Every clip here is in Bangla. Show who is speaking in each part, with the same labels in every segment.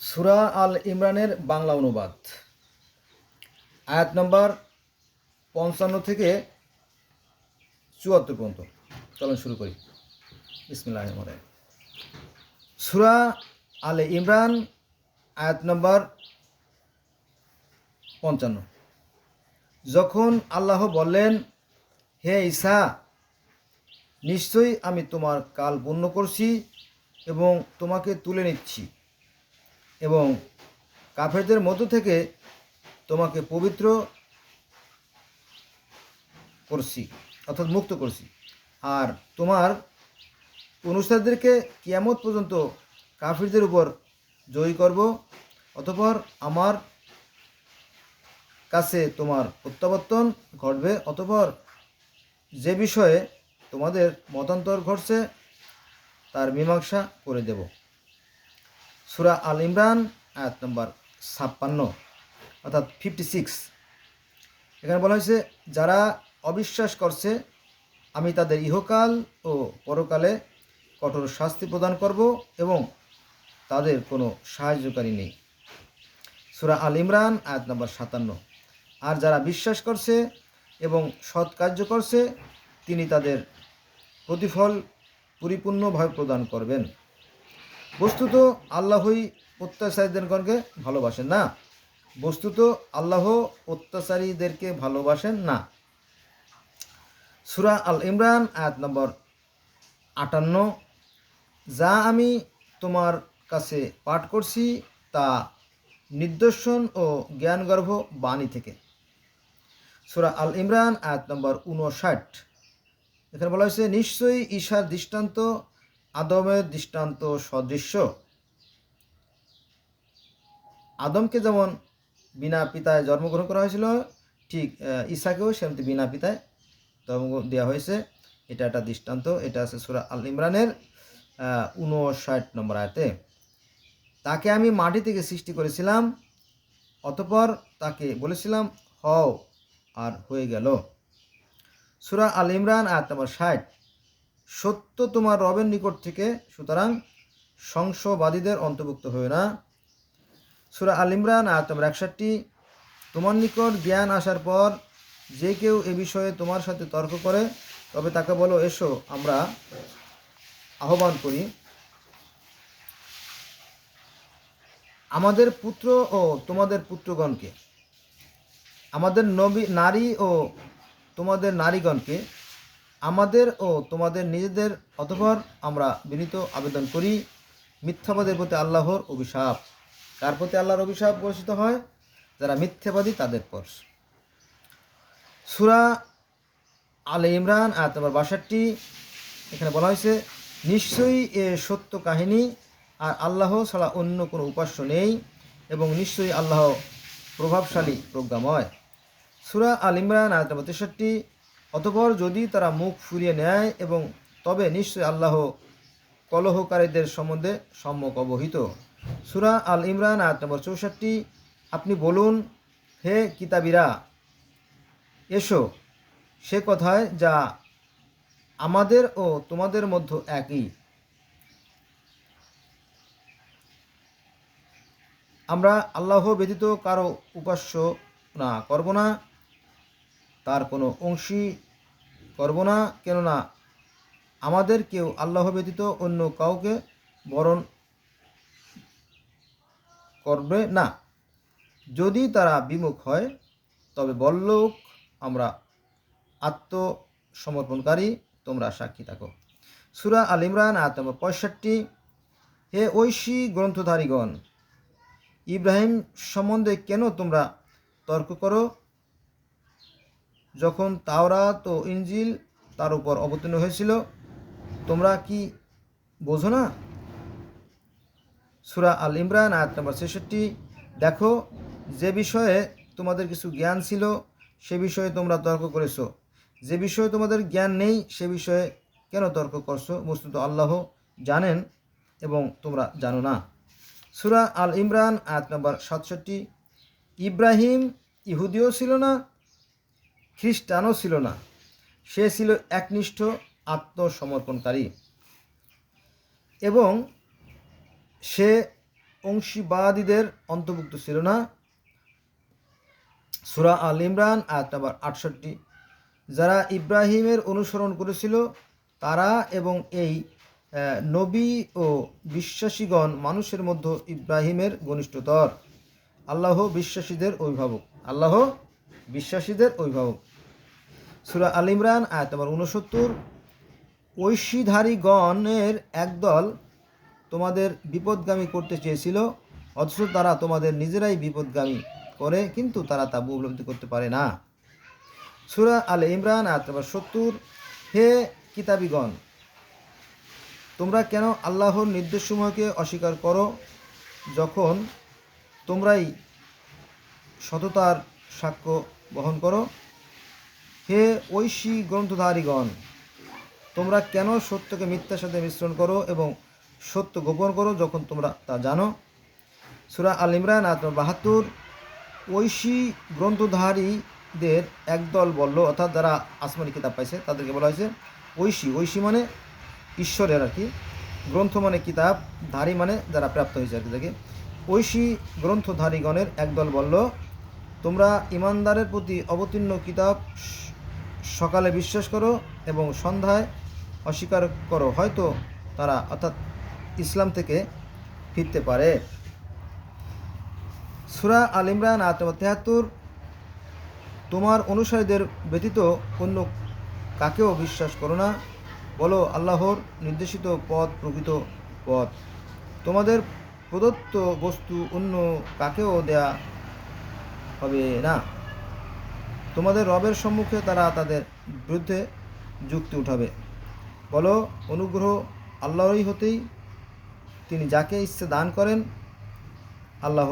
Speaker 1: সুরা আল ইমরানের বাংলা অনুবাদ। আয়াত নম্বর পঞ্চান্ন থেকে চুয়াত্তর পর্যন্ত। চলুন শুরু করি। বিসমিল্লাহ রহমান সুরা আল ইমরান, আয়াত নম্বর পঞ্চান্ন। যখন আল্লাহ বললেন, হে ঈসা, নিশ্চয়ই আমি তোমার কাল পূর্ণ করছি এবং তোমাকে তুলে নিচ্ছি। এবং কাফেরদের মধ্য থেকে তোমাকে পবিত্র করছি, অর্থাৎ মুক্ত করছি। আর তোমার অনুষ্ঠানদেরকে কিয়ামত পর্যন্ত কাফিরদের উপর জয়ী করব, অতপর আমার কাছে তোমার প্রত্যাবর্তন ঘটবে, অতপর যে বিষয়ে তোমাদের মতান্তর ঘটছে, তার মীমাংসা করে দেব। সুরা আল ইমরান, আয়াত নম্বর ছাপ্পান্ন, অর্থাৎ ফিফটি সিক্স এখানে বলা হয়েছে, যারা অবিশ্বাস করছে, আমি তাদের ইহকাল ও পরকালে কঠোর শাস্তি প্রদান করব এবং তাদের কোনো সাহায্যকারী নেই। সুরা আল ইমরান, আয়াত নম্বর সাতান্ন। আর যারা বিশ্বাস করছে এবং সৎ কার্য করছে, তিনি তাদের প্রতিফল পরিপূর্ণভাবে প্রদান করবেন। বস্তুত আল্লাহই অত্যাচারীদেরগণকে ভালোবাসেন না। বস্তুত আল্লাহ অত্যাচারীদেরকে ভালোবাসেন না। সুরা আল ইমরান, আয়াত নম্বর আটান্ন। যা আমি তোমার কাছে পাঠ করছি তা নিদর্শন ও জ্ঞানগর্ভ বাণী থেকে। সুরা আল ইমরান, আয়াত নম্বর উনষাট। এখানে বলা হয়েছে, নিশ্চয়ই ঈশার দৃষ্টান্ত আদমের দৃষ্টান্ত সদৃশ্য। আদমকে যেমন বিনা পিতায় জন্মগ্রহণ করা হয়েছিল ঠিক আহ, ঈসাকেও সেমতি বিনা পিতায় জন্ম দেওয়া হয়েছে। এটা একটা দৃষ্টান্ত এটা আছে সুরা আল ইমরানের উনষাট নম্বর আয়তে। তাকে আমি মাটি থেকে সৃষ্টি করেছিলাম অতপর তাকে বলেছিলাম হও আর হয়ে গেল। সুরা আল ইমরান আয়াত নম্বর ষাট। সত্য তোমার রবের নিকট থেকে, সুতরাং সংশবাদীদের অন্তর্ভুক্ত হয়ে না। সুরা আল ইমরান, আয়াত নম্বর একষট্টি, তোমার নিকট জ্ঞান আসার পর যে কেউ এ বিষয়ে তোমার সাথে তর্ক করে, তবে তাকে বলো, এসো, আমরা আহ্বান করি। আমাদের পুত্র ও তোমাদের পুত্রগণকে, আমাদের নবী, নারী ও তোমাদের নারীগণকে আমাদের ও তোমাদের নিজেদের অতঃপর আমরা বিনীত আবেদন করি মিথ্যাবাদের প্রতি আল্লাহর অভিশাপ। কার প্রতি আল্লাহর অভিশাপ ঘোষিত হয়? যারা মিথ্যাবাদী, তাদের পর। সুরা আলে ইমরান, আয়াত নম্বর বাষট্টি, এখানে বলা হয়েছে, নিশ্চয়ই এ সত্য কাহিনী আর আল্লাহ ছাড়া অন্য কোনো উপাস্য নেই এবং নিশ্চয়ই আল্লাহ প্রভাবশালী প্রজ্ঞাময়। সুরা আল ইমরান, আয়াত তেষট্টি অতপর যদি তারা মুখ ফুরিয়ে নেয় এবং তবে নিশ্চয়ই আল্লাহ কলহকারীদের সম্বন্ধে সম্যক অবহিত। সুরা আল ইমরান, আয়াত নম্বর চৌষট্টি। আপনি বলুন, হে কিতাবিরা, এসো, সে কথায় যা আমাদের ও তোমাদের মধ্য একই। আমরা আল্লাহ ব্যতীত কারও উপাস্য না করব না। তার কোনো অংশী করব না, কেননা আমাদের কেউ আল্লাহ ব্যতীত অন্য কাউকে বরণ করবে না। যদি তারা বিমুখ হয়, তবে বল্লুক আমরা আত্মসমর্পণকারী, তোমরা সাক্ষী থাকো। সুরা আল ইমরান নম্বর পঁয়ষট্টি। হে ঐশী গ্রন্থধারীগণ, ইব্রাহিম সম্বন্ধে কেন তোমরা তর্ক করো? যখন তাওরাত ও ইঞ্জিল তার উপর অবতীর্ণ হয়েছিল, তোমরা কি বোঝো না? সুরা আল ইমরান, আয়াত নম্বর ছেষট্টি। দেখো, যে বিষয়ে তোমাদের কিছু জ্ঞান ছিল, সে বিষয়ে তোমরা তর্ক করেছ। যে বিষয়ে তোমাদের জ্ঞান নেই, সে বিষয়ে কেন তর্ক করছ? বস্তুত আল্লাহ জানেন এবং তোমরা জানো না। সুরা আল ইমরান, আয়াত নম্বর সাতষট্টি। ইব্রাহিম ইহুদিও ছিল না খ্রিস্টানও ছিল না। সে ছিল একনিষ্ঠ আত্মসমর্পণকারী। এবং সে অংশীবাদীদের অন্তর্ভুক্ত ছিল না। সুরা আল ইমরান, আয়াত নাম্বার আটষট্টি। যারা ইব্রাহিমের অনুসরণ করেছিল, তারা এবং এই নবী ও বিশ্বাসীগণ মানুষের মধ্যে ইব্রাহিমের ঘনিষ্ঠতর। আল্লাহ বিশ্বাসীদের অভিভাবক। আল্লাহ বিশ্বাসীদের অভিভাবক। সুরা আল ইমরান, আয়াত নম্বর উনসত্তর ঐশীধারীগণের একদল তোমাদের বিপদগামী করতে চেয়েছিল, অথচ তারা তোমাদের নিজেরাই বিপদগামী করে, কিন্তু তারা তা উপলব্ধি করতে পারে না। সুরা আল ইমরান, আয়াত নম্বর সত্তর। হে কিতাবিগণ, তোমরা কেন আল্লাহর নির্দেশসমূহকে অস্বীকার করো, যখন তোমরাই সততার সাক্ষ্য বহন করো। হে ঐশী গ্রন্থধারীগণ, তোমরা কেন সত্যকে মিথ্যার সাথে মিশ্রণ করো এবং সত্য গোপন করো যখন তোমরা তা জানো? সুরা আল ইমরান আত বাহাত্তর। ঐশী গ্রন্থধারীদের একদল বলল, অর্থাৎ যারা আসমানি কিতাব পাইছে, তাদেরকে বলা হয়েছে ঐশী। ঐশী মানে ঈশ্বরের আর কি। গ্রন্থ মানে কিতাব, ধারী মানে যারা প্রাপ্ত হয়েছে আর কি তাকে ঐশী গ্রন্থধারীগণের একদল বলল তোমরা ইমানদারের প্রতি অবতীর্ণ কিতাব সকালে বিশ্বাস করো এবং সন্ধ্যায় অস্বীকার করো। হয়তো তারা অর্থাৎ ইসলাম থেকে ফিরতে পারে। সুরা আল ইমরান তেহাত্তর, তোমার অনুসারীদের ব্যতীত অন্য কাকেও বিশ্বাস করো না। বলো, আল্লাহর নির্দেশিত পথ, প্রকৃত পথ। তোমাদের প্রদত্ত বস্তু অন্য কাকেও দেয়া হবে না। তোমাদের রবের সম্মুখে তারা তাদের বিরুদ্ধে যুক্তি উঠাবে। বলো, অনুগ্রহ আল্লাহরই হতেই তিনি যাকে ইচ্ছে দান করেন, আল্লাহ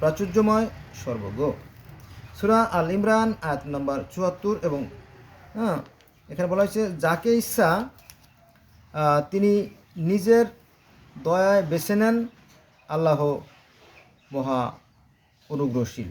Speaker 1: প্রাচুর্যময় সর্বজ্ঞ। সুরা আল ইমরান, আয়াত নম্বর চুয়াত্তর এবং হ্যাঁ এখানে বলা হয়েছে, যাকে ইচ্ছা তিনি নিজের দয়ায় বেছে নেন, আল্লাহ মহা অনুগ্রহশীল।